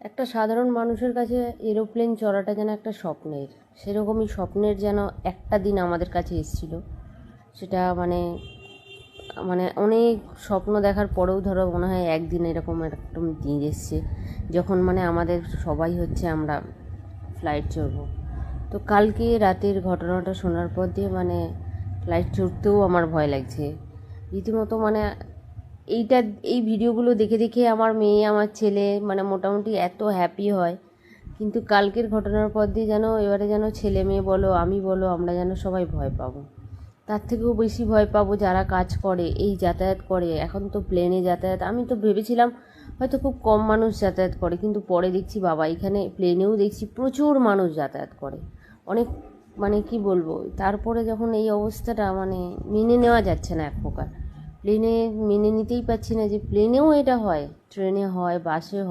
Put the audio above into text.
একটা সাধারণ মানুষের কাছে এরোপ্লেন চড়াটা যেন একটা স্বপ্নের, সেরকমই স্বপ্নের যেন একটা দিন আমাদের কাছে এসেছিল। সেটা মানে মানে অনেক স্বপ্ন দেখার পরেও ধরো মনে হয় একদিন এরকম একদম দিন এসছে, যখন মানে আমাদের সবাই হচ্ছে আমরা ফ্লাইট চড়বো। তো কালকে রাতের ঘটনাটা শোনার পর দিয়ে মানে ফ্লাইট চড়তেও আমার ভয় লাগছে। রীতিমতো মানে এইটা, এই ভিডিওগুলো দেখে দেখে আমার মেয়ে, আমার ছেলে মানে মোটামুটি এত হ্যাপি হয়। কিন্তু কালকের ঘটনার পর দিয়ে যেন, এবারে যেন ছেলে মেয়ে বলো, আমি বলো, আমরা যেন সবাই ভয় পাবো। তার থেকেও বেশি ভয় পাবো যারা কাজ করে, এই যাতায়াত করে। এখন তো প্লেনে যাতায়াত, আমি তো ভেবেছিলাম হয়তো খুব কম মানুষ যাতায়াত করে, কিন্তু পরে দেখছি বাবা, এখানে প্লেনেও দেখছি প্রচুর মানুষ যাতায়াত করে। অনেক মানে কি বলব, তারপরে যখন এই অবস্থাটা মানে মেনে নেওয়া যাচ্ছে না প্রকার প্লেনে মেনে নিতেই পারছি না যে প্লেনেও এটা হয় ট্রেনে হয় বাসে হয়।